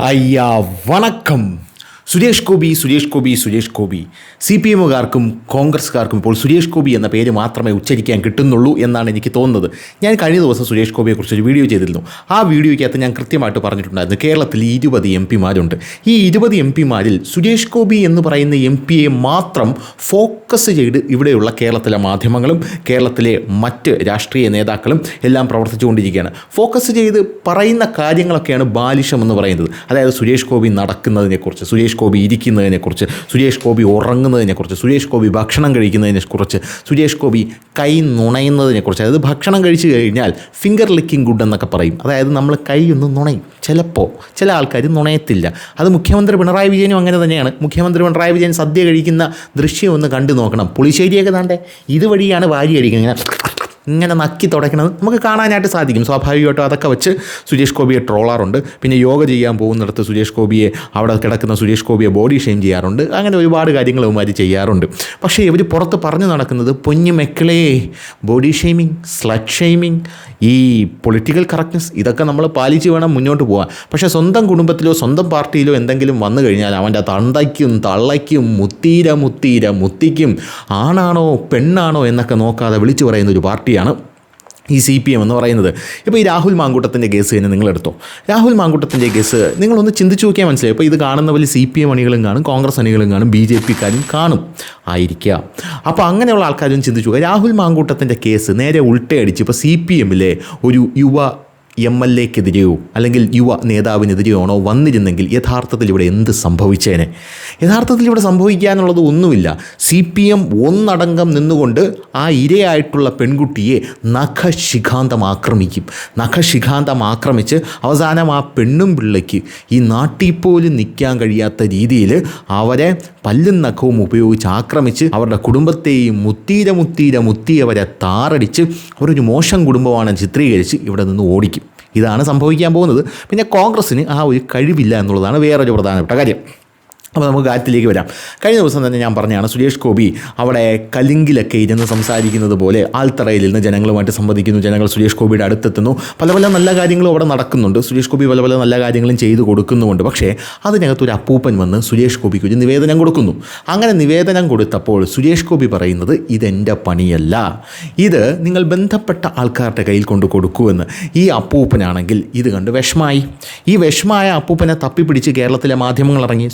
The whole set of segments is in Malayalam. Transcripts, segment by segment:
അയ്യാ വണക്കം സുരേഷ് ഗോപി സുരേഷ് ഗോപി സുരേഷ് ഗോപി. സി പി എമ്മുകാർക്കും കോൺഗ്രസ്സുകാർക്കും ഇപ്പോൾ സുരേഷ് ഗോപി എന്ന പേര് മാത്രമേ ഉച്ചരിക്കാൻ കിട്ടുന്നുള്ളൂ എന്നാണ് എനിക്ക് തോന്നുന്നത്. ഞാൻ കഴിഞ്ഞ ദിവസം സുരേഷ് ഗോപിയെക്കുറിച്ച് ഒരു വീഡിയോ ചെയ്തിരുന്നു. ആ വീഡിയോയ്ക്കകത്ത് ഞാൻ കൃത്യമായിട്ട് പറഞ്ഞിട്ടുണ്ടായിരുന്നു. കേരളത്തിൽ ഇരുപത് എം പിമാരുണ്ട്. ഈ ഇരുപത് എം പിമാരിൽ സുരേഷ് ഗോപി എന്ന് പറയുന്ന എം പിയെ മാത്രം ഫോക്കസ് ചെയ്ത് ഇവിടെയുള്ള കേരളത്തിലെ മാധ്യമങ്ങളും കേരളത്തിലെ മറ്റ് രാഷ്ട്രീയ നേതാക്കളും എല്ലാം പ്രവർത്തിച്ചുകൊണ്ടിരിക്കുകയാണ്. ഫോക്കസ് ചെയ്ത് പറയുന്ന കാര്യങ്ങളൊക്കെയാണ് ബാലിഷം എന്ന് പറയുന്നത്. അതായത് സുരേഷ് ഗോപി നടക്കുന്നതിനെക്കുറിച്ച്. സുരേഷ് ഗോപി ഇരിക്കുന്നതിനെക്കുറിച്ച് സുരേഷ് ഗോപി ഉറങ്ങുന്നതിനെക്കുറിച്ച് സുരേഷ് ഗോപി ഭക്ഷണം കഴിക്കുന്നതിനെക്കുറിച്ച് സുരേഷ് ഗോപി കൈ നുണയുന്നതിനെക്കുറിച്ച് അതായത് ഭക്ഷണം കഴിച്ചു കഴിഞ്ഞാൽ ഫിംഗർ ലിക്കിംഗ് ഗുഡ് എന്നൊക്കെ പറയും. അതായത് നമ്മൾ കൈ ഒന്ന് നുണയും. ചിലപ്പോൾ ചില ആൾക്കാർ നുണയത്തില്ല. അത് മുഖ്യമന്ത്രി പിണറായി വിജയനും അങ്ങനെ തന്നെയാണ്. മുഖ്യമന്ത്രി പിണറായി വിജയൻ സദ്യ കഴിക്കുന്ന ദൃശ്യം ഒന്ന് കണ്ടു നോക്കണം. പുളിശ്ശേരിയൊക്കെ താണ്ടേ? ഇതുവഴിയാണ് വാരി കഴിക്കുന്നത് ഇങ്ങനെ നക്കി തുടയ്ക്കണത് നമുക്ക് കാണാനായിട്ട് സാധിക്കും. സ്വാഭാവികമായിട്ടും അതൊക്കെ വെച്ച് സുരേഷ് ഗോപിയെ ട്രോളാറുണ്ട്. പിന്നെ യോഗ ചെയ്യാൻ പോകുന്നിടത്ത് സുരേഷ് ഗോപിയെ അവിടെ കിടക്കുന്ന സുരേഷ് ഗോപിയെ ബോഡി ഷെയിം ചെയ്യാറുണ്ട്. അങ്ങനെ ഒരുപാട് കാര്യങ്ങൾ ഇവന്മാർ ചെയ്യാറുണ്ട്. പക്ഷേ ഇവർ പുറത്ത് പറഞ്ഞു നടക്കുന്നത് പൊഞ്ഞു മെക്കളേ ബോഡി ഷെയിമിങ് സ്ലഡ് ഷെയിമിങ് ഈ പൊളിറ്റിക്കൽ കറക്റ്റ്നസ് ഇതൊക്കെ നമ്മൾ പാലിച്ച് വേണം മുന്നോട്ട് പോകാൻ പക്ഷേ സ്വന്തം കുടുംബത്തിലോ സ്വന്തം പാർട്ടിയിലോ എന്തെങ്കിലും വന്നു കഴിഞ്ഞാൽ അവന്റെ തണ്ടയ്ക്കും തള്ളയ്ക്കും മുത്തീര മുത്തീര മുത്തിക്കും ആണാണോ പെണ്ണാണോ എന്നൊക്കെ നോക്കാതെ വിളിച്ചു പറയുന്ന ഒരു പാർട്ടിയാണ് ഈ സി പി എം എന്ന് പറയുന്നത്. ഇപ്പോൾ ഈ രാഹുൽ മാങ്കൂട്ടത്തിന്റെ കേസ് തന്നെ നിങ്ങളെടുത്തോ? രാഹുൽ മാങ്കൂട്ടത്തിന്റെ കേസ് നിങ്ങളൊന്ന് ചിന്തിച്ച് നോക്കിയാൽ മനസ്സിലായി. ഇപ്പോൾ ഇത് കാണുന്ന പോലെ സി പി എം അണികളും കാണും കോൺഗ്രസ് അണികളും കാണും ബി ജെ പിക്കാരും കാണും. ആയിരിക്കുക അപ്പോൾ അങ്ങനെയുള്ള ആൾക്കാരും ചിന്തിച്ചു രാഹുൽ മാങ്കൂട്ടത്തിന്റെ കേസ് നേരെ ഉൾട്ടയടിച്ച് ഇപ്പോൾ സി പി എമ്മിലെ ഒരു യുവ എം എൽ എക്കെതിരെയോ അല്ലെങ്കിൽ യുവ നേതാവിനെതിരെയോ ആണോ വന്നിരുന്നെങ്കിൽ യഥാർത്ഥത്തിൽ ഇവിടെ എന്ത് സംഭവിച്ചേനെ? യഥാർത്ഥത്തിൽ ഇവിടെ സംഭവിക്കാനുള്ളത് ഒന്നുമില്ല. സി പി എം ഒന്നടങ്കം നിന്നുകൊണ്ട് ആ ഇരയായിട്ടുള്ള പെൺകുട്ടിയെ നഖശിഖാന്തം ആക്രമിക്കും നഖശിഖാന്തം ആക്രമിച്ച് അവസാനം ആ പെണ്ണും പിള്ളയ്ക്ക് ഈ നാട്ടിൽ പോലും നിൽക്കാൻ കഴിയാത്ത രീതിയിൽ അവരെ പല്ലും നഖവും ഉപയോഗിച്ച് ആക്രമിച്ച് അവരുടെ കുടുംബത്തെയും മുത്തീര മുത്തീര മുത്തിയവരെ താറടിച്ച് അവരൊരു മോശം കുടുംബമാണ് ചിത്രീകരിച്ച് ഇവിടെ നിന്ന് ഓടിക്കും. ഇതാണ് സംഭവിക്കാൻ പോകുന്നത്. പിന്നെ കോൺഗ്രസ്സിന് ആ ഒരു കഴിവില്ല എന്നുള്ളതാണ് വേറൊരു പ്രധാനപ്പെട്ട കാര്യം. അപ്പോൾ നമുക്ക് കാര്യത്തിലേക്ക് വരാം. കഴിഞ്ഞ ദിവസം തന്നെ ഞാൻ പറഞ്ഞതാണ് സുരേഷ് ഗോപി അവിടെ കലിങ്കിലൊക്കെ ഇരുന്ന് സംസാരിക്കുന്നത് പോലെ ആൽത്തറയിൽ നിന്ന് ജനങ്ങളുമായിട്ട് സംവദിക്കുന്നു ജനങ്ങൾ സുരേഷ് ഗോപിയുടെ അടുത്തെത്തുന്നു. പല പല നല്ല കാര്യങ്ങളും അവിടെ നടക്കുന്നുണ്ട്. സുരേഷ് ഗോപി പല പല നല്ല കാര്യങ്ങളും ചെയ്തു കൊടുക്കുന്നുമുണ്ട്. പക്ഷേ അതിനകത്ത് ഒരു അപ്പൂപ്പൻ വന്ന് സുരേഷ് ഗോപിക്ക് ഒരു നിവേദനം കൊടുക്കുന്നു. അങ്ങനെ നിവേദനം കൊടുത്തപ്പോൾ സുരേഷ് ഗോപി പറയുന്നത് ഇതെന്റെ പണിയല്ല. ഇത് നിങ്ങൾ ബന്ധപ്പെട്ട ആൾക്കാരുടെ കയ്യിൽ കൊണ്ട് കൊടുക്കുമെന്ന് ഈ അപ്പൂപ്പനാണെങ്കിൽ ഇത് കണ്ട് വിഷമായി. ഈ വിഷമായ അപ്പൂപ്പനെ തപ്പിപ്പിടിച്ച് കേരളത്തിലെ മാധ്യമങ്ങൾ ഇറങ്ങി.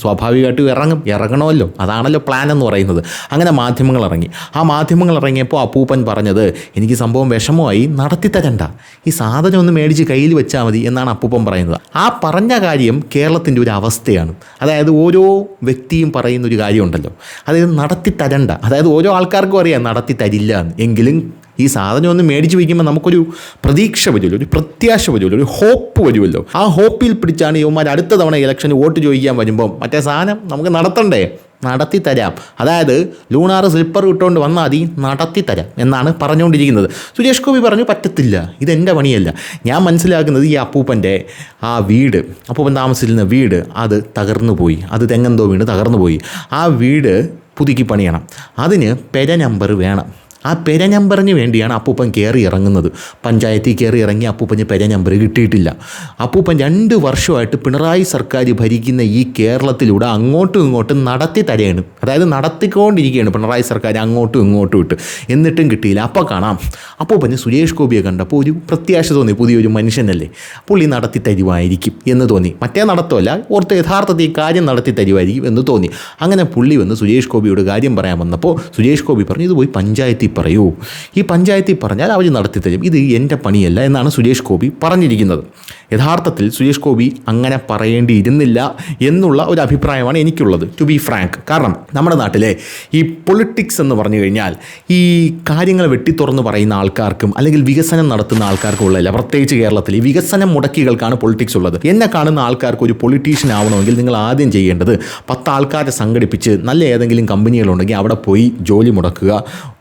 സ്വാഭാവികമായിട്ടും ഇറങ്ങും. ഇറങ്ങണമല്ലോ. അതാണല്ലോ പ്ലാൻ എന്ന് പറയുന്നത്. അങ്ങനെ മാധ്യമങ്ങൾ ഇറങ്ങി. ആ മാധ്യമങ്ങൾ ഇറങ്ങിയപ്പോൾ അപ്പൂപ്പൻ പറഞ്ഞത് എനിക്ക് സംഭവം വിഷമമായി. നടത്തി തരണ്ട. ഈ സാധനം ഒന്ന് മേടിച്ച് കയ്യിൽ വെച്ചാൽ മതി എന്നാണ് അപ്പൂപ്പൻ പറയുന്നത്. ആ പറഞ്ഞ കാര്യം കേരളത്തിന്റെ ഒരു അവസ്ഥയാണ്. അതായത് ഓരോ വ്യക്തിയും പറയുന്ന ഒരു കാര്യമുണ്ടല്ലോ. അതായത് നടത്തി തരണ്ട. അതായത് ഓരോ ആൾക്കാർക്കും അറിയാം നടത്തി തരില്ല എങ്കിലും ഈ സാധനം ഒന്ന് മേടിച്ച് വയ്ക്കുമ്പോൾ നമുക്കൊരു പ്രതീക്ഷ വരുമല്ലോ ഒരു പ്രത്യാശ വരുമല്ലോ ഒരു ഹോപ്പ് വരുമല്ലോ. ആ ഹോപ്പിൽ പിടിച്ചാണ് യുവമാർ അടുത്ത തവണ ഇലക്ഷന് വോട്ട് ചോദിക്കാൻ വരുമ്പോൾ മറ്റേ സാധനം നമുക്ക് നടത്തണ്ടേ? നടത്തി തരാം. അതായത് ലൂണാർ സ്ലിപ്പർ ഇട്ടുകൊണ്ട് വന്നാൽ മതി നടത്തി തരാം എന്നാണ് പറഞ്ഞുകൊണ്ടിരിക്കുന്നത് സുരേഷ് ഗോപി പറഞ്ഞു പറ്റത്തില്ല ഇതെന്റെ പണിയല്ല. ഞാൻ മനസ്സിലാക്കുന്നത് ഈ അപ്പൂപ്പന്റെ ആ വീട് അപ്പൂപ്പൻ താമസിച്ചിരുന്ന വീട് അത് തകർന്നു പോയി. അത് തെങ്ങന്തോ വീണ് തകർന്നു പോയി. ആ വീട് പുതുക്കി പണിയണം. അതിന് പെര നമ്പർ വേണം. ആ പെര നമ്പറിന് വേണ്ടിയാണ് അപ്പൂപ്പൻ കയറി ഇറങ്ങുന്നത്. പഞ്ചായത്തിൽ കയറി ഇറങ്ങി അപ്പൂപ്പന് പെര നമ്പർ കിട്ടിയിട്ടില്ല. അപ്പൂപ്പൻ രണ്ട് വർഷമായിട്ട് പിണറായി സർക്കാർ ഭരിക്കുന്ന ഈ കേരളത്തിലൂടെ അങ്ങോട്ടും ഇങ്ങോട്ടും നടത്തി തരയാണ്. അതായത് നടത്തിക്കൊണ്ടിരിക്കുകയാണ് പിണറായി സർക്കാർ അങ്ങോട്ടും ഇങ്ങോട്ടും ഇട്ട്. എന്നിട്ടും കിട്ടിയില്ല. അപ്പോൾ കാണാം. അപ്പൂപ്പന് സുരേഷ് ഗോപിയെ കണ്ടപ്പോൾ ഒരു പ്രത്യാശ തോന്നി. പുതിയൊരു മനുഷ്യനല്ലേ. പുള്ളി നടത്തി തരുമായിരിക്കും എന്ന് തോന്നി. മറ്റേ നടത്തമല്ല ഓർത്ത് യഥാർത്ഥത്തിൽ ഈ കാര്യം നടത്തി തരുമായിരിക്കും എന്ന് തോന്നി. അങ്ങനെ പുള്ളി വന്ന് സുരേഷ് ഗോപിയോട് കാര്യം പറയാൻ വന്നപ്പോൾ സുരേഷ് ഗോപി പറഞ്ഞു ഇത് പോയി പഞ്ചായത്തിൽ പറയൂ. ഈ പഞ്ചായത്തിൽ പറഞ്ഞാൽ അവർ നടത്തി തരും. ഇത് എന്റെ പണിയല്ല എന്നാണ് സുരേഷ് ഗോപി പറഞ്ഞിരിക്കുന്നത്. യഥാർത്ഥത്തിൽ സുരേഷ് ഗോപി അങ്ങനെ പറയേണ്ടിയിരുന്നില്ല എന്നുള്ള ഒരു അഭിപ്രായമാണ് എനിക്കുള്ളത് ടു ബി ഫ്രാങ്ക് കാരണം നമ്മുടെ നാട്ടിലെ ഈ പൊളിറ്റിക്സ് എന്ന് പറഞ്ഞു കഴിഞ്ഞാൽ ഈ കാര്യങ്ങൾ വെട്ടിത്തുറന്ന് പറയുന്ന ആൾക്കാർക്കും അല്ലെങ്കിൽ വികസനം നടത്തുന്ന ആൾക്കാർക്കും ഉള്ളതല്ല. പ്രത്യേകിച്ച് കേരളത്തിൽ ഈ വികസനം മുടക്കികൾക്കാണ് പൊളിറ്റിക്സ് ഉള്ളത്. എന്നെ കാണുന്ന ആൾക്കാർക്ക് ഒരു പൊളിറ്റീഷ്യൻ ആവണമെങ്കിൽ നിങ്ങൾ ആദ്യം ചെയ്യേണ്ടത് പത്ത് ആൾക്കാരെ സംഘടിപ്പിച്ച് നല്ല ഏതെങ്കിലും കമ്പനികളുണ്ടെങ്കിൽ അവിടെ പോയി ജോലി മുടക്കുക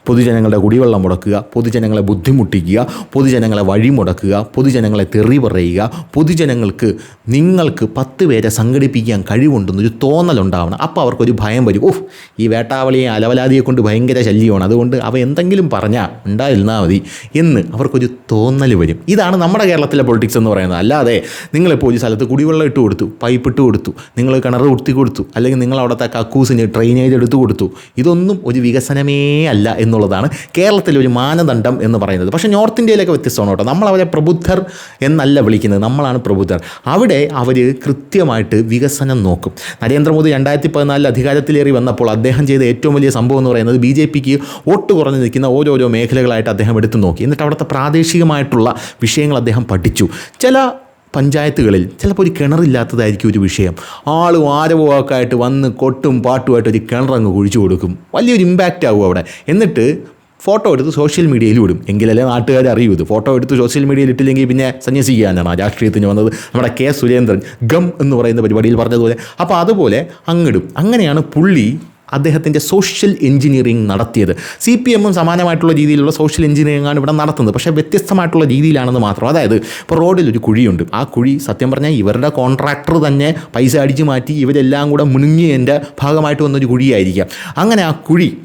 പൊതുജനങ്ങളുടെ കുടിവെള്ളം മുടക്കുക പൊതുജനങ്ങളെ ബുദ്ധിമുട്ടിക്കുക പൊതുജനങ്ങളെ വഴിമുടക്കുക പൊതുജനങ്ങളെ തെറി പറയുക പൊതുജനങ്ങൾക്ക് നിങ്ങൾക്ക് പത്ത് പേരെ സംഘടിപ്പിക്കാൻ കഴിവുണ്ടെന്നൊരു തോന്നലുണ്ടാവണം. അപ്പോൾ അവർക്കൊരു ഭയം വരും. ഓഹ് ഈ വേട്ടാവളിയെ അലവലാതിയെ കൊണ്ട് ഭയങ്കര ശല്യമാണ്. അതുകൊണ്ട് അവ എന്തെങ്കിലും പറഞ്ഞാൽ ഉണ്ടായിരുന്നാൽ മതി എന്ന് അവർക്കൊരു തോന്നൽ വരും. ഇതാണ് നമ്മുടെ കേരളത്തിലെ പൊളിറ്റിക്സ് എന്ന് പറയുന്നത്. അല്ലാതെ നിങ്ങളിപ്പോൾ ഒരു സ്ഥലത്ത് കുടിവെള്ളം ഇട്ട് കൊടുത്തു പൈപ്പ് ഇട്ട് കൊടുത്തു നിങ്ങൾ കിണർ കുത്തി കൊടുത്തു അല്ലെങ്കിൽ നിങ്ങൾ അവിടുത്തെ കക്കൂസിന് ഡ്രെയിനേജ് എടുത്തു കൊടുത്തു ഇതൊന്നും ഒരു വികസനമേ അല്ല എന്നുള്ളതാണ് കേരളത്തിലെ ഒരു മാനദണ്ഡം എന്ന് പറയുന്നത്. പക്ഷേ നോർത്ത് ഇന്ത്യയിലൊക്കെ വ്യത്യസ്തമാണ് കേട്ടോ. നമ്മൾ അവരെ പ്രബുദ്ധർ എന്നല്ല വിളിക്കുന്നത്. നമ്മളാണ് പ്രബുദ്ധർ. അവിടെ അവർ കൃത്യമായിട്ട് വികസനം നോക്കും. നരേന്ദ്രമോദി രണ്ടായിരത്തി പതിനാലിൽ അധികാരത്തിലേറി വന്നപ്പോൾ അദ്ദേഹം ചെയ്ത ഏറ്റവും വലിയ സംഭവം എന്ന് പറയുന്നത് ബി ജെ പിക്ക് വോട്ട് കുറഞ്ഞു നിൽക്കുന്ന ഓരോരോ മേഖലകളായിട്ട് അദ്ദേഹം എടുത്തു നോക്കി. എന്നിട്ട് അവിടുത്തെ പ്രാദേശികമായിട്ടുള്ള വിഷയങ്ങൾ അദ്ദേഹം പഠിച്ചു. ചില പഞ്ചായത്തുകളിൽ ചിലപ്പോൾ ഒരു കിണറില്ലാത്തതായിരിക്കും ഒരു വിഷയം. ആളും ആരവുമൊക്കെ ആയിട്ട് വന്ന് കൊട്ടും പാട്ടുമായിട്ട് ഒരു കിണറങ്ങ് കുഴിച്ചു കൊടുക്കും. വലിയൊരു ഇമ്പാക്റ്റ് ആകും അവിടെ. എന്നിട്ട് ഫോട്ടോ എടുത്ത് സോഷ്യൽ മീഡിയയിൽ വിടും എങ്കിലല്ലേ നാട്ടുകാർ അറിയൂ ഇത്. ഫോട്ടോ എടുത്ത് സോഷ്യൽ മീഡിയയിൽ ഇട്ടില്ലെങ്കിൽ പിന്നെ സന്യസിക്കാനാണ് രാഷ്ട്രീയത്തിന് വന്നത്. നമ്മുടെ കെ സുരേന്ദ്രൻ ഗം എന്ന് പറയുന്ന പരിപാടിയിൽ പറഞ്ഞതുപോലെ. അപ്പോൾ അതുപോലെ അങ്ങിടും അങ്ങനെയാണ് പുള്ളി അദ്ദേഹത്തിന്റെ സോഷ്യൽ എഞ്ചിനീയറിംഗ് നടത്തിയത്. സി പി എമ്മും സമാനമായിട്ടുള്ള രീതിയിലുള്ള സോഷ്യൽ എഞ്ചിനീയറിംഗ് ആണ് ഇവിടെ നടത്തുന്നത്. പക്ഷേ വ്യത്യസ്തമായിട്ടുള്ള രീതിയിലാണെന്ന് മാത്രം. അതായത് ഇപ്പോൾ റോഡിൽ ഒരു കുഴിയുണ്ട്. ആ കുഴി സത്യം പറഞ്ഞാൽ ഇവരുടെ കോൺട്രാക്ടർ തന്നെ പൈസ അടിച്ചു മാറ്റി ഇവരെല്ലാം കൂടെ മുണുങ്ങിയതിന്റെ ഭാഗമായിട്ട് വന്നൊരു കുഴിയായിരിക്കാം. അങ്ങനെ ആ കുഴി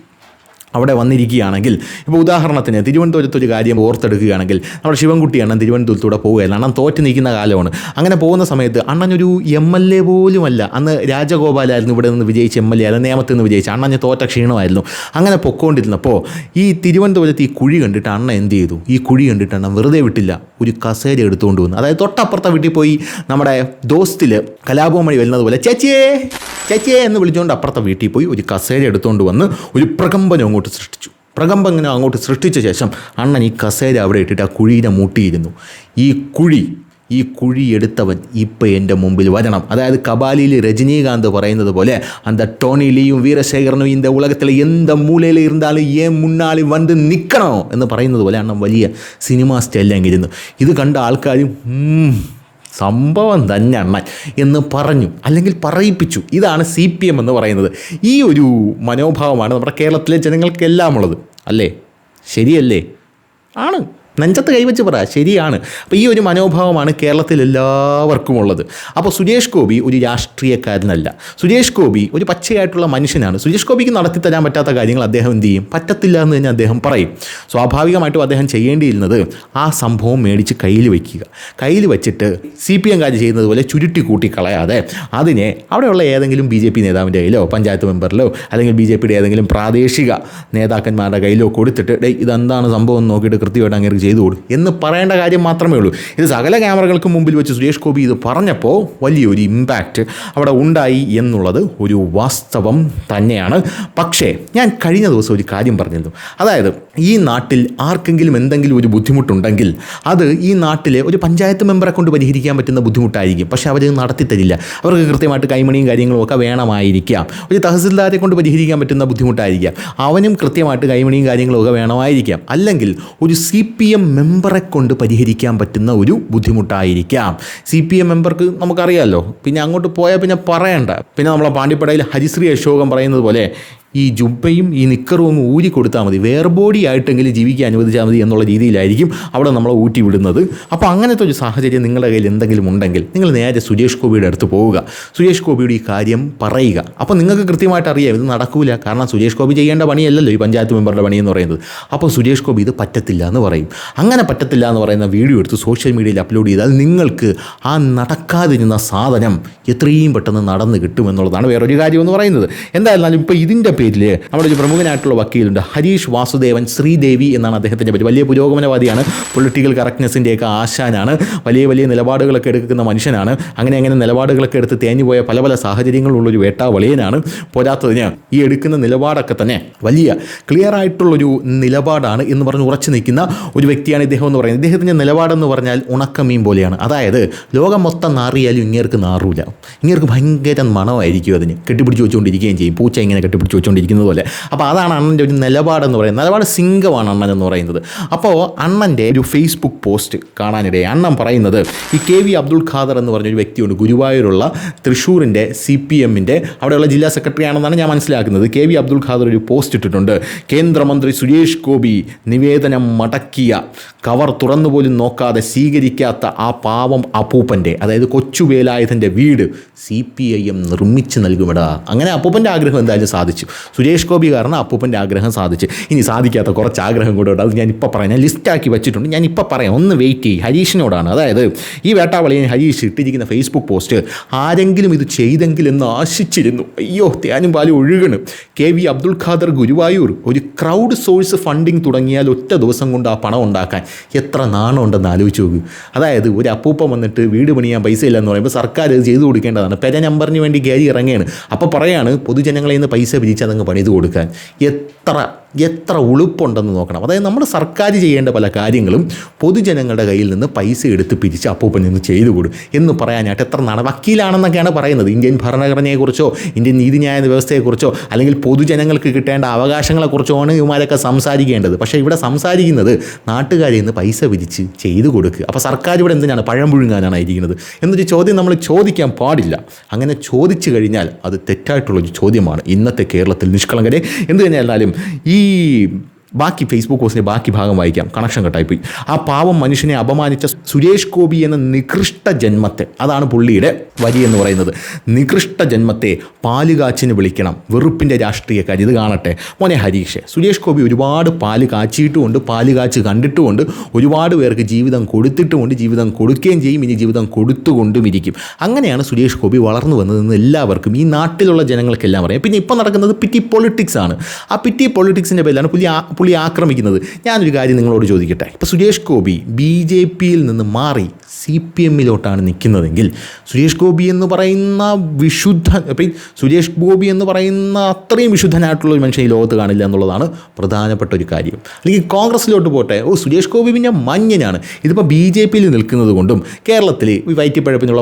അവിടെ വന്നിരിക്കുകയാണെങ്കിൽ ഇപ്പോൾ ഉദാഹരണത്തിന് തിരുവനന്തപുരത്ത് ഒരു കാര്യം ഓർത്തെടുക്കുകയാണെങ്കിൽ നമ്മുടെ ശിവൻകുട്ടി അണ്ണൻ തിരുവനന്തപുരത്തൂടെ പോവുകയല്ല അണ്ണൻ തോറ്റ് നിൽക്കുന്ന കാലമാണ്. അങ്ങനെ പോകുന്ന സമയത്ത് അണ്ണനൊരു എം എൽ എ പോലുമല്ല. അന്ന് രാജഗോപാലായിരുന്നു ഇവിടെ നിന്ന് വിജയിച്ച എം എൽ എ അല്ല നിയമത്തിൽ നിന്ന് വിജയിച്ച. അണ്ണന് തോറ്റ ക്ഷീണമായിരുന്നു. അങ്ങനെ പൊക്കോണ്ടിരുന്നപ്പോൾ ഈ തിരുവനന്തപുരത്ത് ഈ കുഴി കണ്ടിട്ട് അണ്ണൻ എന്ത് ചെയ്തു? ഈ കുഴി കണ്ടിട്ട് അണ്ണൻ വെറുതെ വിട്ടില്ല. ഒരു കസേര എടുത്തുകൊണ്ട് വന്നു. അതായത് തൊട്ടപ്പുറത്തെ വീട്ടിൽ പോയി നമ്മുടെ ദോസ്തിൽ കലാപം വഴി വരുന്നത് പോലെ ചേച്ചിയേ! ചേച്ചിയെ എന്ന് വിളിച്ചുകൊണ്ട് അപ്പുറത്തെ വീട്ടിൽ പോയി ഒരു കസേര എടുത്തുകൊണ്ട് വന്ന് ഒരു പ്രകമ്പനം അങ്ങോട്ട് സൃഷ്ടിച്ചു. പ്രകമ്പം ഇങ്ങനെ അങ്ങോട്ട് സൃഷ്ടിച്ച ശേഷം അണ്ണൻ ഈ കസേര അവിടെ ഇട്ടിട്ട് ആ കുഴീനെ മൂട്ടിയിരുന്നു. ഈ കുഴി ഈ കുഴി എടുത്തവൻ ഇപ്പം എന്റെ മുമ്പിൽ വരണം. അതായത് കബാലിയിൽ രജനീകാന്ത് പറയുന്നത് പോലെ അന്ത ടോണി ലീയും വീരശേഖരനും ഇന്ന ഉലകത്തിലെ എന്ത മൂലയിൽ ഇരുന്നാലും ഏ മുന്നാളി വന്ന് നിൽക്കണോ എന്ന് പറയുന്നത് പോലെ അണ്ണം വലിയ സിനിമാ സ്റ്റൈലെങ്കിരുന്നു ഇത് കണ്ട ആൾക്കാരും സംഭവം തന്നെ അണ്ണൻ എന്ന് പറഞ്ഞു അല്ലെങ്കിൽ പറയിപ്പിച്ചു. ഇതാണ് സി പി എം എന്ന് പറയുന്നത്. ഈ ഒരു മനോഭാവമാണ് നമ്മുടെ കേരളത്തിലെ ജനങ്ങൾക്കെല്ലാം ഉള്ളത്. അല്ലേ? ശരിയല്ലേ? ആണ്. നെഞ്ചത്ത് കൈവച്ച് പറ ശരിയാണ്. അപ്പോൾ ഈ ഒരു മനോഭാവമാണ് കേരളത്തിൽ എല്ലാവർക്കും ഉള്ളത്. അപ്പോൾ സുരേഷ് ഗോപി ഒരു രാഷ്ട്രീയക്കാരനല്ല. സുരേഷ് ഗോപി ഒരു പച്ചയായിട്ടുള്ള മനുഷ്യനാണ്. സുരേഷ് ഗോപിക്ക് നടത്തി തരാൻ പറ്റാത്ത കാര്യങ്ങൾ അദ്ദേഹം എന്ത് ചെയ്യും? പറ്റത്തില്ല എന്ന് തന്നെ അദ്ദേഹം പറയും. സ്വാഭാവികമായിട്ടും അദ്ദേഹം ചെയ്യേണ്ടിയിരുന്നത് ആ സംഭവം മേടിച്ച് കയ്യിൽ വയ്ക്കുക. കയ്യിൽ വെച്ചിട്ട് സി പി എംകാർ ചെയ്യുന്നത് പോലെ ചുരുട്ടി കൂട്ടി കളയാതെ അതിനെ അവിടെയുള്ള ഏതെങ്കിലും ബി ജെ പി നേതാവിന്റെ കയ്യിലോ പഞ്ചായത്ത് മെമ്പറിലോ അല്ലെങ്കിൽ ബി ജെ പിയുടെ ഏതെങ്കിലും പ്രാദേശിക നേതാക്കന്മാരുടെ കയ്യിലോ കൊടുത്തിട്ട് ഡേ ഇതെന്താണ് സംഭവം? നോക്കിയിട്ട് കൃത്യമായിട്ട് അങ്ങനെ ചെയ്തു കൊടുക്കും എന്ന് പറയേണ്ട കാര്യം മാത്രമേ ഉള്ളൂ. ഇത് സകല ക്യാമറകൾക്ക് മുമ്പിൽ വെച്ച് സുരേഷ് ഗോപി ഇത് പറഞ്ഞപ്പോൾ വലിയൊരു ഇമ്പാക്റ്റ് അവിടെ ഉണ്ടായി എന്നുള്ളത് ഒരു വാസ്തവം തന്നെയാണ്. പക്ഷേ ഞാൻ കഴിഞ്ഞ ദിവസം ഒരു കാര്യം പറഞ്ഞിരുന്നു. അതായത് ഈ നാട്ടിൽ ആർക്കെങ്കിലും എന്തെങ്കിലും ഒരു ബുദ്ധിമുട്ടുണ്ടെങ്കിൽ അത് ഈ നാട്ടിലെ ഒരു പഞ്ചായത്ത് മെമ്പറെ കൊണ്ട് പരിഹരിക്കാൻ പറ്റുന്ന ബുദ്ധിമുട്ടായിരിക്കും. പക്ഷേ അവർ നടത്തി തരില്ല. അവർക്ക് കൃത്യമായിട്ട് കൈമണിയും കാര്യങ്ങളും ഒക്കെ വേണമായിരിക്കാം. ഒരു തഹസിൽദാരെ കൊണ്ട് പരിഹരിക്കാൻ പറ്റുന്ന ബുദ്ധിമുട്ടായിരിക്കാം. അവനും കൃത്യമായിട്ട് കൈമണിയും കാര്യങ്ങളും ഒക്കെ വേണമായിരിക്കാം. അല്ലെങ്കിൽ ഒരു സി പി എം മെമ്പറെ കൊണ്ട് പരിഹരിക്കാൻ പറ്റുന്ന ഒരു ബുദ്ധിമുട്ടായിരിക്കാം. സി പി എം മെമ്പർക്ക് നമുക്കറിയാമല്ലോ പിന്നെ അങ്ങോട്ട് പോയാൽ പിന്നെ പറയണ്ട. പിന്നെ നമ്മളെ പാണ്ടിപ്പടയിൽ ഹരിശ്രീ അശോകം പറയുന്നത് പോലെ ഈ ജുബയും ഈ നിക്കറും ഊരി കൊടുത്താൽ മതി. വേർബോഡി ആയിട്ടെങ്കിലും ജീവിക്കാൻ അനുവദിച്ചാൽ മതി എന്നുള്ള രീതിയിലായിരിക്കും അവിടെ നമ്മളെ ഊറ്റി വിടുന്നത്. അപ്പോൾ അങ്ങനത്തെ ഒരു സാഹചര്യം നിങ്ങളുടെ കയ്യിൽ എന്തെങ്കിലും ഉണ്ടെങ്കിൽ നിങ്ങൾ നേരെ സുരേഷ് ഗോപിയുടെ അടുത്ത് പോവുക. സുരേഷ് ഗോപിയുടെ ഈ കാര്യം പറയുക. അപ്പോൾ നിങ്ങൾക്ക് കൃത്യമായിട്ട് അറിയാം ഇത് നടക്കൂല. കാരണം സുരേഷ് ഗോപി ചെയ്യേണ്ട പണിയല്ലല്ലോ ഈ പഞ്ചായത്ത് മെമ്പറുടെ പണി എന്ന് പറയുന്നത്. അപ്പോൾ സുരേഷ് ഗോപി ഇത് പറ്റത്തില്ല എന്ന് പറയും. അങ്ങനെ പറ്റത്തില്ല എന്ന് പറയുന്ന വീഡിയോ എടുത്ത് സോഷ്യൽ മീഡിയയിൽ അപ്ലോഡ് ചെയ്താൽ നിങ്ങൾക്ക് ആ നടക്കാതിരുന്ന സാധനം എത്രയും പെട്ടെന്ന് നടന്ന് കിട്ടുമെന്നുള്ളതാണ് വേറൊരു കാര്യം എന്ന് പറയുന്നത്. എന്തായാലും ഇപ്പോൾ ഇതിന്റെ പേരിൽ നമ്മുടെ ഒരു പ്രമുഖനായിട്ടുള്ള വക്കീലുണ്ട്. ഹരീഷ് വാസുദേവൻ ശ്രീദേവി എന്നാണ് അദ്ദേഹത്തിന്റെ പേര്. വലിയ പുരോഗമനവാദിയാണ്. പൊളിറ്റിക്കൽ കറക്റ്റ്നെസ്സിന്റെയൊക്കെ ആശാനാണ്. വലിയ വലിയ നിലപാടുകളൊക്കെ എടുക്കുന്ന മനുഷ്യനാണ്. അങ്ങനെ അങ്ങനെ നിലപാടുകളൊക്കെ എടുത്ത് തേഞ്ഞുപോയ പല പല സാഹചര്യങ്ങളുള്ളൊരു വേട്ടാവളിയനാണ് പോരാത്തതിന് ഈ എടുക്കുന്ന നിലപാടൊക്കെ തന്നെ വലിയ ക്ലിയർ ആയിട്ടുള്ളൊരു നിലപാടാണ് എന്ന് പറഞ്ഞ് ഉറച്ചു നിൽക്കുന്ന ഒരു വ്യക്തിയാണ് ഇദ്ദേഹം എന്ന് പറയുന്നത്. ഇദ്ദേഹത്തിന്റെ നിലപാടെന്ന് പറഞ്ഞാൽ ഉണക്കമീൻ പോലെയാണ്. അതായത് ലോകം മൊത്തം നാറിയാലും ഇങ്ങേർക്ക് നാറൂല. ഇങ്ങേർക്ക് ഭയങ്കര മണമായിരിക്കും അതിന്. കെട്ടിപ്പിടിച്ച് വെച്ചുകൊണ്ടിരിക്കുകയും ചെയ്യും. പൂച്ച ഇങ്ങനെ കെട്ടിപ്പിടിച്ച് വെച്ചുകൊണ്ട് പോലെ. അപ്പോൾ അതാണ് അണ്ണന്റെ ഒരു നിലപാടെന്ന് പറയുന്നത്. നിലപാട് സിംഗമാണ് അണ്ണൻ എന്ന് പറയുന്നത്. അപ്പോൾ അണ്ണന്റെ ഒരു ഫേസ്ബുക്ക് പോസ്റ്റ് കാണാനിടയായി. അണ്ണൻ പറയുന്നത് ഈ കെ വി അബ്ദുൾ ഖാദർ എന്ന് പറഞ്ഞൊരു വ്യക്തിയുണ്ട്. ഗുരുവായൂരുള്ള തൃശ്ശൂരിന്റെ സി പി എമ്മിന്റെ അവിടെയുള്ള ജില്ലാ സെക്രട്ടറി ആണെന്നാണ് ഞാൻ മനസ്സിലാക്കുന്നത്. കെ വി അബ്ദുൾ ഖാദർ ഒരു പോസ്റ്റ് ഇട്ടിട്ടുണ്ട്. കേന്ദ്രമന്ത്രി സുരേഷ് ഗോപി നിവേദനം മടക്കിയ കവർ തുറന്നുപോലും നോക്കാതെ സ്വീകരിക്കാത്ത ആ പാവം അപ്പൂപ്പന്റെ അതായത് കൊച്ചു വേലായുധന്റെ വീട് സി പി ഐ എം നിർമ്മിച്ച് നൽകുമിടാ. അങ്ങനെ അപ്പൂപ്പന്റെ ആഗ്രഹം എന്തായാലും സാധിച്ചു. സുരേഷ് ഗോപി കാരണം അപ്പൂപ്പന്റെ ആഗ്രഹം സാധിച്ച്. ഇനി സാധിക്കാത്ത കുറച്ച് ആഗ്രഹം കൂടെ ഉണ്ട്. അത് ഞാൻ ഇപ്പോൾ പറയാം. ഞാൻ ലിസ്റ്റാക്കി വെച്ചിട്ടുണ്ട്. ഞാൻ ഇപ്പോൾ പറയാം. ഒന്ന് വെയിറ്റ് ചെയ്യും. ഹരീഷിനോടാണ്. അതായത് ഈ വേട്ടാവളിയൻ ഹരീഷ് ഇട്ടിരിക്കുന്ന ഫേസ്ബുക്ക് പോസ്റ്റ് ആരെങ്കിലും ഇത് ചെയ്തെങ്കിൽ എന്ന് ആശിച്ചിരുന്നു. അയ്യോ ത്യാനും പാലും ഒഴുകണ്. K V Abdul Khader Guruvayur. ഒരു ക്രൗഡ് സോഴ്സ് ഫണ്ടിങ് തുടങ്ങിയാൽ ഒറ്റ ദിവസം കൊണ്ട് ആ പണം ഉണ്ടാക്കാൻ എത്ര നാണമുണ്ടെന്ന് ആലോചിച്ച് നോക്ക്. അതായത് ഒരു അപ്പൂപ്പം വന്നിട്ട് വീട് പണിയാൻ പൈസ ഇല്ലെന്ന് പറയുമ്പോൾ സർക്കാർ ഇത് ചെയ്തു കൊടുക്കേണ്ടതാണ്. പെര നമ്പറിന് വേണ്ടി കയറി ഇറങ്ങുകയാണ് അപ്പോൾ പറയാണ് പൊതുജനങ്ങളിൽ നിന്ന് പൈസ പിരിച്ച് അതങ്ങ് പണിത് കൊടുക്കാൻ എത്ര എത്ര ഉളുപ്പുണ്ടെന്ന് നോക്കണം. അതായത് നമ്മൾ സർക്കാർ ചെയ്യേണ്ട പല കാര്യങ്ങളും പൊതുജനങ്ങളുടെ കയ്യിൽ നിന്ന് പൈസ എടുത്ത് പിരിച്ച് അപ്പൂപ്പൻ നിന്ന് ചെയ്തു കൊടു എന്ന് പറയാനായിട്ട് എത്ര നാണ് വക്കീലാണെന്നൊക്കെയാണ് പറയുന്നത്. ഇന്ത്യൻ ഭരണഘടനയെക്കുറിച്ചോ ഇന്ത്യൻ നീതിന്യായ വ്യവസ്ഥയെക്കുറിച്ചോ അല്ലെങ്കിൽ പൊതുജനങ്ങൾക്ക് കിട്ടേണ്ട അവകാശങ്ങളെക്കുറിച്ചോ ആണ് ഇവന്മാരൊക്കെ സംസാരിക്കേണ്ടത്. പക്ഷേ ഇവിടെ സംസാരിക്കുന്നത് നാട്ടുകാരിൽ നിന്ന് പൈസ പിരിച്ച് ചെയ്തു കൊടുക്കുക അപ്പോൾ സർക്കാർ ഇവിടെ എന്തിനാണ് പഴം പുഴുങ്ങാനാണ് ഇരിക്കുന്നത് എന്നൊരു ചോദ്യം നമ്മൾ ചോദിക്കാൻ പാടില്ല. അങ്ങനെ ചോദിച്ചു കഴിഞ്ഞാൽ അത് തെറ്റായിട്ടുള്ളൊരു ചോദ്യമാണ്. ഇന്നത്തെ കേരളത്തിൽ നിഷ്കളങ്കരെ. എന്ത് കഴിഞ്ഞാലും ഈ de ബാക്കി ഫേസ്ബുക്ക് പോസ്റ്റിന്റെ ബാക്കി ഭാഗം വായിക്കാം. കണക്ഷൻ കട്ടായിപ്പോയി ആ പാവം മനുഷ്യനെ അപമാനിച്ച സുരേഷ് ഗോപി എന്ന നികൃഷ്ട ജന്മത്തെ അതാണ് പുള്ളിയുടെ വരി എന്ന് പറയുന്നത്. നികൃഷ്ട ജന്മത്തെ പാലുകാച്ചിന് വിളിക്കണം. വെറുപ്പിന്റെ രാഷ്ട്രീയക്കാർ ഇത് കാണട്ടെ. മോനെ ഹരീഷ് സുരേഷ് ഗോപി ഒരുപാട് പാൽ കാച്ചിയിട്ടുമുണ്ട് പാൽ കാച്ച് കണ്ടിട്ടുമുണ്ട്. ഒരുപാട് പേർക്ക് ജീവിതം കൊടുത്തിട്ടുമുണ്ട് ജീവിതം കൊടുക്കുകയും ചെയ്യും ഇനി ജീവിതം കൊടുത്തുകൊണ്ടും ഇരിക്കും. അങ്ങനെയാണ് സുരേഷ് ഗോപി വളർന്നു വന്നതെന്ന് എല്ലാവർക്കും ഈ നാട്ടിലുള്ള ജനങ്ങൾക്കെല്ലാം അറിയാം. പിന്നെ ഇപ്പോൾ നടക്കുന്നത് പിറ്റി പൊളിറ്റിക്സ് ആണ്. ആ പിറ്റി പൊളിറ്റിക്സിന്റെ പേരിലാണ് പുള്ളി പുള്ളി ആക്രമിക്കുന്നത്? ഞാനൊരു കാര്യം നിങ്ങളോട് ചോദിക്കട്ടെ. ഇപ്പോൾ സുരേഷ് ഗോപി ബി ജെ പിയിൽ നിന്ന് മാറി സി പി എമ്മിലോട്ടാണ് നിൽക്കുന്നതെങ്കിൽ സുരേഷ് ഗോപി എന്ന് പറയുന്ന വിശുദ്ധ സുരേഷ് ഗോപി എന്ന് പറയുന്ന അത്രയും വിശുദ്ധനായിട്ടുള്ള ഒരു മനുഷ്യൻ ഈ ലോകത്ത് കാണില്ല എന്നുള്ളതാണ് പ്രധാനപ്പെട്ട ഒരു കാര്യം. അല്ലെങ്കിൽ കോൺഗ്രസ്സിലോട്ട് പോട്ടെ. ഓ സുരേഷ് ഗോപി പിന്നെ മഞ്ഞനാണ്. ഇതിപ്പോൾ ബി ജെ പിയിൽ നിൽക്കുന്നത് കൊണ്ടും കേരളത്തിൽ ഈ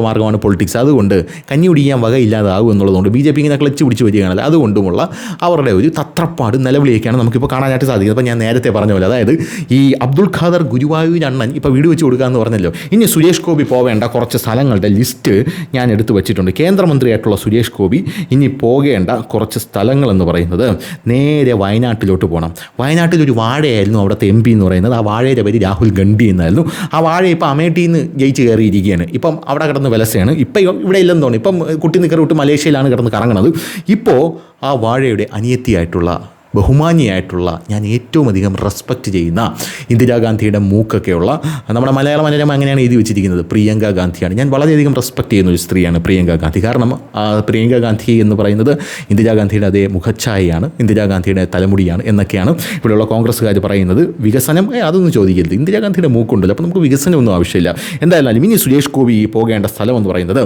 മാർഗമാണ് പൊളിറ്റിക്സ്. അതുകൊണ്ട് കഞ്ഞി കുടിക്കാൻ വകയില്ലാതാകും എന്നുള്ളതുകൊണ്ട് ബി ജെ പി ഇങ്ങനെ ക്ലച്ച് പിടിച്ച് വരികയാണല്ലോ. അതുകൊണ്ടുമുള്ള അവരുടെ ഒരു തത്രപ്പാട് നിലവിളിയൊക്കെയാണ് നമുക്കിപ്പോൾ കാണാനായിട്ട് സാധിക്കുന്നത്. അപ്പോൾ ഞാൻ നേരത്തെ പറഞ്ഞ പോലെ അതായത് ഈ അബ്ദുൾ ഖാദർ ഗുരുവായൂർ അണ്ണൻ ഇപ്പോൾ വീട് വെച്ച് കൊടുക്കുക എന്ന് പറഞ്ഞല്ലോ. ഇനി സുരേഷ് ഗോപി പോവേണ്ട കുറച്ച് സ്ഥലങ്ങളുടെ ലിസ്റ്റ് ഞാൻ എടുത്തു വെച്ചിട്ടുണ്ട്. കേന്ദ്രമന്ത്രിയായിട്ടുള്ള സുരേഷ് ഗോപി ഇനി പോകേണ്ട കുറച്ച് സ്ഥലങ്ങളെന്ന് പറയുന്നത് നേരെ വയനാട്ടിലോട്ട് പോകണം. വയനാട്ടിൽ ഒരു വാഴയായിരുന്നു അവിടുത്തെ എം പി എന്ന് പറയുന്നത്. ആ വാഴയുടെ പേര് രാഹുൽ ഗണ്ഡി എന്നായിരുന്നു. ആ വാഴ ഇപ്പോൾ അമേഠിയിൽ നിന്ന് ജയിച്ച് കയറിയിരിക്കുകയാണ്. ഇപ്പം അവിടെ കിടന്ന് വിലസയാണ്. ഇപ്പം ഇവിടെ ഇല്ലെന്ന് തോന്നുന്നു. ഇപ്പം കുട്ടി നിക്കർ വിട്ട് മലേഷ്യയിലാണ് കിടന്ന് കറങ്ങുന്നത് ഇപ്പോൾ ആ വാഴയുടെ അനിയത്തിയായിട്ടുള്ള ബഹുമാനിയായിട്ടുള്ള ഞാൻ ഏറ്റവും അധികം റെസ്പെക്റ്റ് ചെയ്യുന്ന ഇന്ദിരാഗാന്ധിയുടെ മൂക്കൊക്കെയുള്ള നമ്മുടെ മലയാള മനോരമ അങ്ങനെയാണ് എഴുതി വെച്ചിരിക്കുന്നത്? പ്രിയങ്ക ഗാന്ധിയാണ്. ഞാൻ വളരെയധികം റെസ്പെക്റ്റ് ചെയ്യുന്ന ഒരു സ്ത്രീയാണ് പ്രിയങ്ക ഗാന്ധി. കാരണം പ്രിയങ്ക ഗാന്ധി എന്ന് പറയുന്നത് ഇന്ദിരാഗാന്ധിയുടെ അതേ മുഖച്ഛായയാണ് ഇന്ദിരാഗാന്ധിയുടെ തലമുടിയാണ് എന്നൊക്കെയാണ് ഇവിടെയുള്ള കോൺഗ്രസ്സുകാർ പറയുന്നത്. വികസനം അതൊന്നും ചോദിക്കരുത്. ഇന്ദിരാഗാന്ധിയുടെ മൂക്കുണ്ടല്ലോ അപ്പോൾ നമുക്ക് വികസനമൊന്നും ആവശ്യമില്ല. എന്തായാലും ഇനി സുരേഷ് ഗോപി പോകേണ്ട സ്ഥലം എന്ന് പറയുന്നത്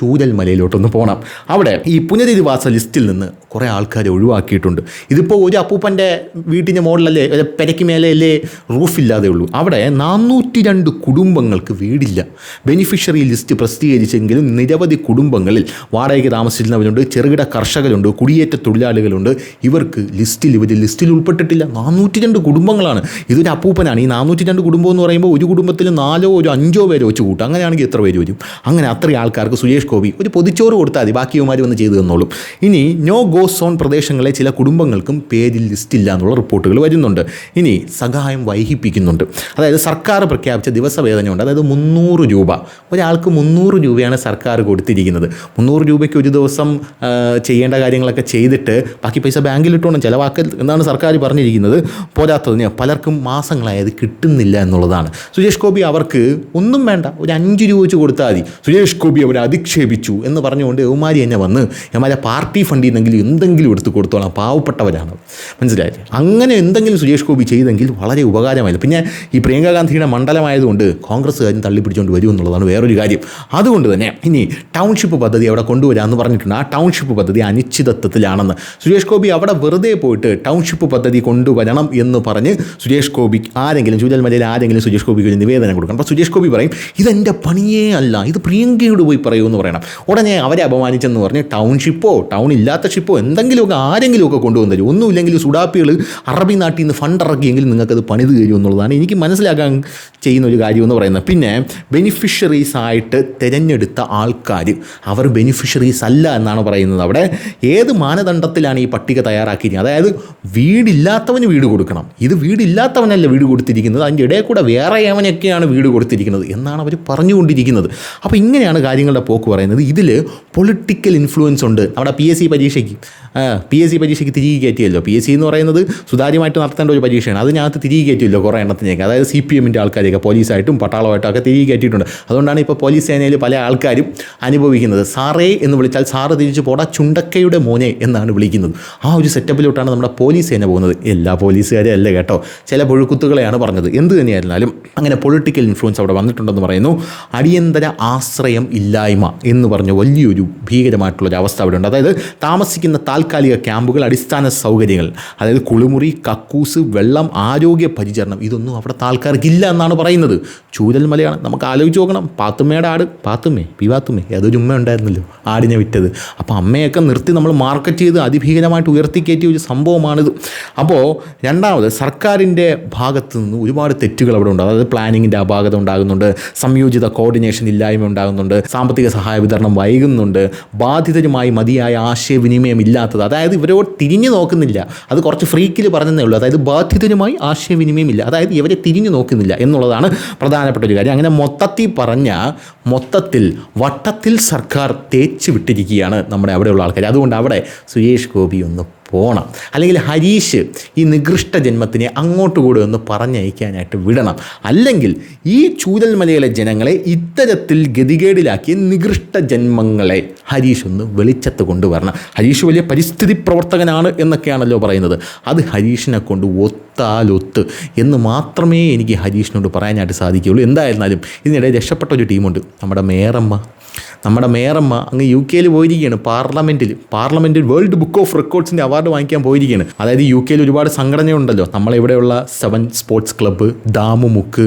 ചൂരൽ മലയിലോട്ടൊന്ന് പോകണം അവിടെ ഈ പുനരധിവാസ ലിസ്റ്റിൽ നിന്ന് കുറേ ആൾക്കാരെ ഒഴിവാക്കിയിട്ടുണ്ട്. ഇതിപ്പോൾ ഒരു അപ്പൂപ്പന്റെ വീട്ടിന്റെ മോഡലല്ലേ ഒരു പെരയ്ക്ക് മേലെയല്ലേ റൂഫ് റൂഫില്ലാതെ ഉള്ളൂ. അവിടെ നാനൂറ്റി രണ്ട് കുടുംബങ്ങൾക്ക് വീടില്ല. ബെനിഫിഷ്യറി ലിസ്റ്റ് പ്രസിദ്ധീകരിച്ചെങ്കിലും നിരവധി കുടുംബങ്ങളിൽ വാടകയ്ക്ക് താമസിക്കുന്നവരുണ്ട് ചെറുകിട കർഷകരുണ്ട് കുടിയേറ്റ തൊഴിലാളികളുണ്ട്. ഇവർക്ക് ലിസ്റ്റിൽ ഇവർ ലിസ്റ്റിൽ ഉൾപ്പെട്ടിട്ടില്ല. നാനൂറ്റി രണ്ട് കുടുംബങ്ങളാണ്. ഇതൊരു അപ്പൂപ്പനാണ്. ഈ നാനൂറ്റി രണ്ട് കുടുംബം എന്ന് പറയുമ്പോൾ ഒരു കുടുംബത്തിൽ നാലോ ഒരു അഞ്ചോ പേരെ വെച്ച് കൂട്ടും. അങ്ങനെയാണെങ്കിൽ എത്ര പേര് വരും? അങ്ങനെ അത്രയും ആൾക്കാർക്ക് സുരേഷ് ഗോപി ഒരു പൊതിച്ചോറ് കൊടുത്താൽ മതി ബാക്കിയുമാർ വന്ന് ചെയ്തു തന്നോളും. ഇനി നോ ഗോ സോൺ പ്രദേശങ്ങളെ ചില കുടുംബങ്ങൾക്കും പേരിൽ ലിസ്റ്റില്ല എന്നുള്ള റിപ്പോർട്ടുകൾ വരുന്നുണ്ട്. ഇനി സഹായം വൈകിപ്പിക്കുന്നുണ്ട്. അതായത് സർക്കാർ പ്രഖ്യാപിച്ച ദിവസവേതനമുണ്ട്. അതായത് മുന്നൂറ് രൂപ. ഒരാൾക്ക് മുന്നൂറ് രൂപയാണ് സർക്കാർ കൊടുത്തിരിക്കുന്നത്. മുന്നൂറ് രൂപയ്ക്ക് ഒരു ദിവസം ചെയ്യേണ്ട കാര്യങ്ങളൊക്കെ ചെയ്തിട്ട് ബാക്കി പൈസ ബാങ്കിൽ ബാങ്കിലിട്ടോണം ചിലവാക്കൽ എന്നാണ് സർക്കാർ പറഞ്ഞിരിക്കുന്നത്. പോരാത്തതിന് പലർക്കും മാസങ്ങളായത് കിട്ടുന്നില്ല എന്നുള്ളതാണ്. സുരേഷ് ഗോപി അവർക്ക് ഒന്നും വേണ്ട. ഒരു അഞ്ച് രൂപ വെച്ച് കൊടുത്താൽ മതി. സുരേഷ് ഗോപി അവരെ അധിക്ഷേപിച്ചു എന്ന് പറഞ്ഞുകൊണ്ട് യവമാരി എന്നെ വന്ന് യമാരെ പാർട്ടി ഫണ്ടിൽ നിന്നെങ്കിലും എന്തെങ്കിലും എടുത്ത് കൊടുത്തോളാം. പാവപ്പെട്ടവരാണ്. മനസ്സിലായില്ലേ? അങ്ങനെ എന്തെങ്കിലും സുരേഷ് ഗോപി ചെയ്തെങ്കിൽ വളരെ ഉപകാരമായില്ല പിന്നെ ഈ പ്രിയങ്ക ഗാന്ധിയുടെ മണ്ഡലമായതുകൊണ്ട് കോൺഗ്രസ്സുകാരും തള്ളിപ്പിടിച്ചുകൊണ്ട് വരും എന്നുള്ളതാണ് വേറൊരു കാര്യം. അതുകൊണ്ട് തന്നെ ഇനി ടൗൺഷിപ്പ് പദ്ധതി അവിടെ കൊണ്ടുവരാമെന്ന് പറഞ്ഞിട്ടുണ്ട്. ആ ടൗൺഷിപ്പ് പദ്ധതി അനിശ്ചിതത്വത്തിലാണെന്ന്. സുരേഷ് ഗോപി അവിടെ വെറുതെ പോയിട്ട് ടൗൺഷിപ്പ് പദ്ധതി കൊണ്ടുവരണം എന്ന് പറഞ്ഞ് സുരേഷ് ഗോപി ആരെങ്കിലും ചൂരൽമലയിൽ ആരെങ്കിലും സുരേഷ് ഗോപിക്ക് ഒരു നിവേദനം കൊടുക്കണം. അപ്പോൾ സുരേഷ് ഗോപി പറയും ഇതെന്റെ പണിയേ അല്ല. ഇത് പ്രിയങ്കയോട് പോയി പറയൂ എന്ന് പറയും പറയണം. ഉടനെ അവരെ അപമാനിച്ചെന്ന് പറഞ്ഞ് ടൗൺഷിപ്പോ ടൗൺ ഇല്ലാത്ത ഷിപ്പോ എന്തെങ്കിലുമൊക്കെ ആരെങ്കിലുമൊക്കെ കൊണ്ടുവന്നു തരും. ഒന്നുമില്ലെങ്കിൽ സുഡാപ്പികൾ അറബി നാട്ടിൽ നിന്ന് ഫണ്ട് ഇറക്കിയെങ്കിൽ നിങ്ങൾക്കത് പണിത് തരും എന്നുള്ളതാണ് എനിക്ക് മനസ്സിലാക്കാൻ ചെയ്യുന്ന ഒരു കാര്യം എന്ന് പറയുന്നത്. പിന്നെ ബെനിഫിഷ്യറീസ് ആയിട്ട് തിരഞ്ഞെടുത്ത ആൾക്കാർ അവർ ബെനിഫിഷ്യറീസ് അല്ല എന്നാണ് പറയുന്നത് അവിടെ. ഏത് മാനദണ്ഡത്തിലാണ് ഈ പട്ടിക തയ്യാറാക്കിയിരിക്കുന്നത് അതായത് വീടില്ലാത്തവന് വീട് കൊടുക്കണം. ഇത് വീടില്ലാത്തവനല്ല വീട് കൊടുത്തിരിക്കുന്നത്. അതിന്റെ ഇടയിൽ കൂടെ വേറെ അവനൊക്കെയാണ് വീട് കൊടുത്തിരിക്കുന്നത് എന്നാണ് അവർ പറഞ്ഞുകൊണ്ടിരിക്കുന്നത്. അപ്പോൾ ഇങ്ങനെയാണ് കാര്യങ്ങളുടെ പോക്ക് പറയുന്നത് ഇതിൽ പൊളിറ്റിക്കൽ ഇൻഫ്ലുവൻസ് ഉണ്ട്. നമ്മുടെ പി എസ് സി പരീക്ഷയ്ക്ക് പി എസ് സി പരീക്ഷയ്ക്ക് തിരികെ കയറ്റിയല്ലോ. പി എസ് സി എന്ന് പറയുന്നത് സുതാര്യമായിട്ട് നടത്തേണ്ട ഒരു പരീക്ഷയാണ്. അതിനകത്ത് തിരികെ കയറ്റിയല്ലോ കുറേ എണ്ണത്തിനേക്ക് അതായത് സി പി എമ്മിന്റെ ആൾക്കാരെയൊക്കെ പോലീസായിട്ടും പട്ടാളമായിട്ടും ഒക്കെ തിരികെ കയറ്റിയിട്ടുണ്ട്. അതുകൊണ്ടാണ് ഇപ്പോൾ പോലീസ് സേനയിൽ പല ആൾക്കാരും അനുഭവിക്കുന്നത്. സാറേ എന്ന് വിളിച്ചാൽ സാറ് തിരിച്ചു പോടാ ചുണ്ടക്കയുടെ മോനെ എന്നാണ് വിളിക്കുന്നത്. ആ ഒരു സെറ്റപ്പിലോട്ടാണ് നമ്മുടെ പോലീസ് സേന പോകുന്നത്. എല്ലാ പോലീസുകാരും അല്ല കേട്ടോ. ചില പുഴുക്കുത്തുകളെയാണ് പറഞ്ഞത്. എന്ത് തന്നെയായിരുന്നാലും അങ്ങനെ പൊളിറ്റിക്കൽ ഇൻഫ്ലുവൻസ് അവിടെ വന്നിട്ടുണ്ടെന്ന് പറയുന്നു. അടിയന്തര ആശ്രയം ഇല്ലായ്മ. എന്ന് പറഞ്ഞ വലിയൊരു ഭീകരമായിട്ടുള്ളൊരു അവസ്ഥ അവിടെ ഉണ്ട് അതായത് താമസിക്കുന്ന താൽക്കാലിക ക്യാമ്പുകൾ അടിസ്ഥാന സൗകര്യങ്ങൾ അതായത് കുളിമുറി കക്കൂസ് വെള്ളം ആരോഗ്യ പരിചരണം ഇതൊന്നും അവിടെ താൽക്കാർക്കില്ല എന്നാണ് പറയുന്നത്. ചൂരൽമലയാണ്. നമുക്ക് ആലോചിച്ച് നോക്കണം. പാത്തുമ്മയുടെ ആട് പാത്തുമ്മേ പി പാത്തുമ്മേ ഏതൊരു ഉമ്മ ഉണ്ടായിരുന്നല്ലോ ആടിനെ വിറ്റത്. അപ്പോൾ അമ്മയൊക്കെ നിർത്തി നമ്മൾ മാർക്കറ്റ് ചെയ്ത് അതിഭീകരമായിട്ട് ഉയർത്തിക്കയറ്റിയ ഒരു സംഭവമാണിത്. അപ്പോൾ രണ്ടാമത് സർക്കാരിന്റെ ഭാഗത്തു നിന്ന് ഒരുപാട് തെറ്റുകൾ അവിടെ ഉണ്ട്. അതായത് പ്ലാനിങ്ങിന്റെ അപാകത ഉണ്ടാകുന്നുണ്ട്. സംയോജിത കോർഡിനേഷൻ ഇല്ലായ്മ ഉണ്ടാകുന്നുണ്ട്. സാമ്പത്തിക സഹായ വിതരണം വൈകുന്നുണ്ട്. ബാധിതരുമായി മതിയായ ആശയവിനിമയം ഇല്ലാത്തത് അതായത് ഇവരോട് തിരിഞ്ഞു നോക്കുന്നില്ല. അത് കുറച്ച് ഫ്രീക്കിൽ പറഞ്ഞതേ ഉള്ളൂ. അതായത് ബാധിതരുമായി ആശയവിനിമയം ഇല്ല അതായത് ഇവരെ തിരിഞ്ഞു നോക്കുന്നില്ല എന്നുള്ളതാണ് പ്രധാനപ്പെട്ട ഒരു കാര്യം. അങ്ങനെ മൊത്തത്തിൽ പറഞ്ഞ മൊത്തത്തിൽ വട്ടത്തിൽ സർക്കാർ തേച്ച് വിട്ടിരിക്കുകയാണ് നമ്മുടെ അവിടെയുള്ള ആൾക്കാർ അതുകൊണ്ട് അവിടെ സുരേഷ് ഗോപി ഒന്ന് പോകണം അല്ലെങ്കിൽ ഹരീഷ് ഈ നികൃഷ്ട ജന്മത്തിനെ അങ്ങോട്ട് കൂടെ ഒന്ന് പറഞ്ഞയക്കാനായിട്ട് വിടണം. അല്ലെങ്കിൽ ഈ ചൂരൽമലയിലെ ജനങ്ങളെ ഇത്തരത്തിൽ ഗതികേടിലാക്കി നികൃഷ്ട ജന്മങ്ങളെ ഹരീഷ് ഒന്ന് വെളിച്ചത്ത് കൊണ്ടുവരണം ഹരീഷ് വലിയ പരിസ്ഥിതി പ്രവർത്തകനാണ് എന്നൊക്കെയാണല്ലോ പറയുന്നത്. അത് ഹരീഷിനെ കൊണ്ട് ഒത്താലൊത്ത് എന്ന് മാത്രമേ എനിക്ക് ഹരീഷിനോട് പറയാനായിട്ട് സാധിക്കുകയുള്ളൂ. എന്തായിരുന്നാലും ഇതിനിടെ രക്ഷപ്പെട്ട ഒരു ടീമുണ്ട്. നമ്മുടെ മേയറമ്മ നമ്മുടെ മേയറമ്മ അങ്ങ് യു കെയിൽ പോയിരിക്കുകയാണ് പാർലമെന്റിൽ പാർലമെന്റിൽ വേൾഡ് ബുക്ക് ഓഫ് റെക്കോർഡ്സിന്റെ അവാർഡ് വാങ്ങിക്കാൻ പോയിരിക്കുകയാണ് അതായത് യു കെയിൽ ഒരുപാട് സംഘടനയുണ്ടല്ലോ. നമ്മളിവിടെയുള്ള seven sports club Damumukku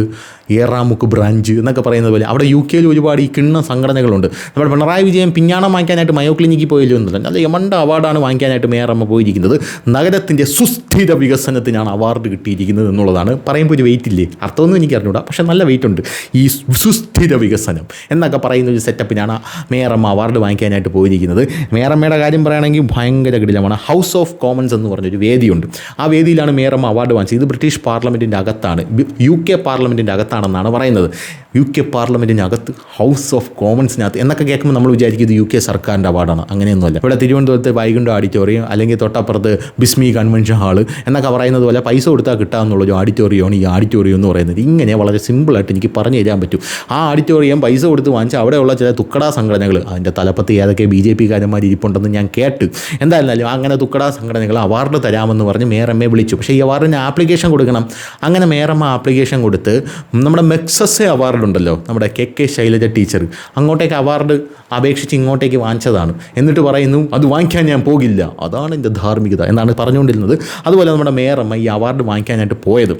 Eramukku branch എന്നൊക്കെ പറയുന്നത് പോലെ. അവിടെ യു കെയിൽ ഒരുപാട് ഈ കിണ്ണ സംഘടനകളുണ്ട്. നമ്മൾ പിണറായി വിജയൻ പിഞ്ഞാണം വാങ്ങിക്കാനായിട്ട് മയോ ക്ലിനിക്കിൽ പോയല്ലോ എന്നല്ല അല്ല യമണ്ട അവാർഡാണ് വാങ്ങിക്കാനായിട്ട് മേയറമ്മ പോയിരിക്കുന്നത്. നഗരത്തിന്റെ സുസ്ഥിര വികസനത്തിനാണ് അവാർഡ് കിട്ടിയിരിക്കുന്നത് എന്നുള്ളതാണ്. പറയുമ്പോൾ ഒരു വെയിറ്റ് ഇല്ലേ? അർത്ഥമൊന്നും എനിക്ക് അറിഞ്ഞൂടാ പക്ഷേ നല്ല വെയിറ്റ് ഉണ്ട്. ഈ സുസ്ഥിര വികസനം എന്നൊക്കെ പറയുന്ന ഒരു സെറ്റപ്പിനാണ് മേയറമ്മ അവാർഡ് വാങ്ങിക്കാനായിട്ട് പോയിരിക്കുന്നത്. മേയറമ്മയുടെ കാര്യം പറയുകയാണെങ്കിൽ ഭയങ്കര കിടിലമാണ്. ഹൗസ് ഓഫ് കോമൺസ് എന്ന് പറഞ്ഞൊരു വേദിയുണ്ട്. ആ വേദിയിലാണ് മേയറമ്മ അവാർഡ് വാങ്ങിച്ചത്. ഇത് ബ്രിട്ടീഷ് പാർലമെന്റിന്റെ അകത്താണ്. യു കെ പാർലമെന്റിന്റെ അകത്താണെന്നാണ് പറയുന്നത്. യു കെ പാർലമെന്റിനകത്ത് ഹൗസ് ഓഫ് കോമൺസിനകത്ത് എന്നൊക്കെ കേൾക്കുമ്പോൾ നമ്മൾ വിചാരിക്കും ഇത് യു കെ സർക്കാരിന്റെ അവാർഡാണ്. അങ്ങനെയൊന്നുമല്ല. ഇവിടെ തിരുവനന്തപുരത്ത് വൈകുണ്ഠ ഓഡിറ്റോറിയം അല്ലെങ്കിൽ തൊട്ടപ്പുറത്ത് ബിസ്മി കൺവെൻഷൻ ഹാൾ എന്നൊക്കെ പറയുന്നത് പോലെ പൈസ കൊടുത്താൽ കിട്ടാമെന്നുള്ളൊരു ഓഡിറ്റോറിയമാണ് ഈ ഓഡിറ്റോറിയം എന്ന് പറയുന്നത്. ഇങ്ങനെ വളരെ സിമ്പിളായിട്ട് എനിക്ക് പറഞ്ഞു തരാൻ പറ്റും. ആ ഓഡിറ്റോറിയം പൈസ കൊടുത്ത് വാങ്ങിച്ചാൽ അവിടെയുള്ള ചില തുക്കടാ സംഘടനകൾ അതിന്റെ തലപ്പത്ത് ഏതൊക്കെ ബി ജെ പിക്കാരന്മാർ ഇരിപ്പുണ്ടെന്ന് ഞാൻ കേട്ട്. എന്തായിരുന്നാലും അങ്ങനെ തുക്കടാ സംഘടനകൾ അവാർഡ് തരാമെന്ന് പറഞ്ഞ് മേയറമ്മയെ വിളിച്ചു. പക്ഷേ ഈ അവാർഡിന് ആപ്ലിക്കേഷൻ കൊടുക്കണം. അങ്ങനെ മേയറമ്മ ആപ്ലിക്കേഷൻ കൊടുത്ത് നമ്മുടെ മെക്സസ് അവാർഡ് ഉണ്ടല്ലോ. നമ്മുടെ കെ കെ ശൈലജ ടീച്ചർ. അങ്ങോട്ടേക്ക് അവാർഡ് അപേക്ഷിച്ച് ഇങ്ങോട്ടേക്ക് വാങ്ങിച്ചതാണ്. എന്നിട്ട് പറയുന്നു അത് വാങ്ങിക്കാൻ ഞാൻ പോകില്ല. അതാണ് എന്റെ ധാർമ്മികത എന്നാണ് പറഞ്ഞുകൊണ്ടിരുന്നത്. അതുപോലെ നമ്മുടെ മേയറമ്മ ഈ അവാർഡ് വാങ്ങിക്കാനായിട്ട് പോയത്.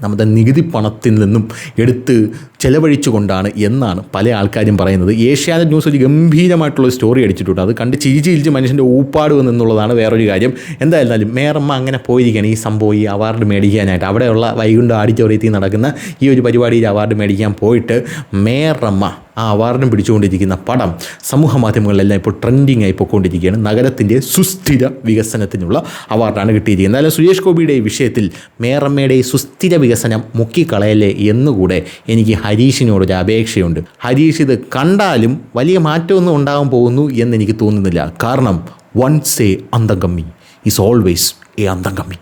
നമ്മുടെ നികുതി പണത്തിൽ നിന്നും എടുത്ത് ചെലവഴിച്ചുകൊണ്ടാണ് എന്നാണ് പല ആൾക്കാരും പറയുന്നത്. ഏഷ്യാനെറ്റ് ന്യൂസ് ഒരു ഗംഭീരമായിട്ടുള്ള സ്റ്റോറി അടിച്ചിട്ടുണ്ട്. അത് കണ്ട് ചിരിച്ച് ചിരിച്ച് മനുഷ്യന്റെ ഊപ്പാട് എന്നുള്ളതാണ് വേറൊരു കാര്യം. എന്തായിരുന്നാലും മേറമ്മ അങ്ങനെ പോയിരിക്കുകയാണ്. ഈ സംഭവം ഈ അവാർഡ് മേടിക്കാനായിട്ട്. അവിടെയുള്ള വൈകുണ്ഠ ആഡിറ്റോറിയത്തിൽ നടക്കുന്ന ഈ ഒരു പരിപാടിയിൽ അവാർഡ് മേടിക്കാൻ പോയിട്ട് മേറമ്മ ആ അവാർഡും പിടിച്ചുകൊണ്ടിരിക്കുന്ന പടം സമൂഹ മാധ്യമങ്ങളിലെല്ലാം ഇപ്പോൾ ട്രെൻഡിങ് ആയി പോയിക്കൊണ്ടിരിക്കുകയാണ് നഗരത്തിന്റെ സുസ്ഥിര വികസനത്തിനുള്ള അവാർഡാണ് കിട്ടിയിരിക്കുന്നത്. എന്നാലും സുരേഷ് ഗോപിയുടെ വിഷയത്തിൽ മേറമ്മയുടെ സുസ്ഥിര വികസനം മുക്കിക്കളയല്ലേ എന്നുകൂടെ എനിക്ക് ഹരീഷിനോടൊരു അപേക്ഷയുണ്ട്. ഹരീഷ് ഇത് കണ്ടാലും വലിയ മാറ്റമൊന്നും ഉണ്ടാകാൻ പോകുന്നു എന്ന് എനിക്ക് തോന്നുന്നില്ല. കാരണം വൺസ് എ അന്തംഗമ്മി ഈസ് ഓൾവേസ് എ അന്തംഗമ്മി.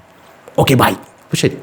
ഓക്കെ ബൈ ശരി.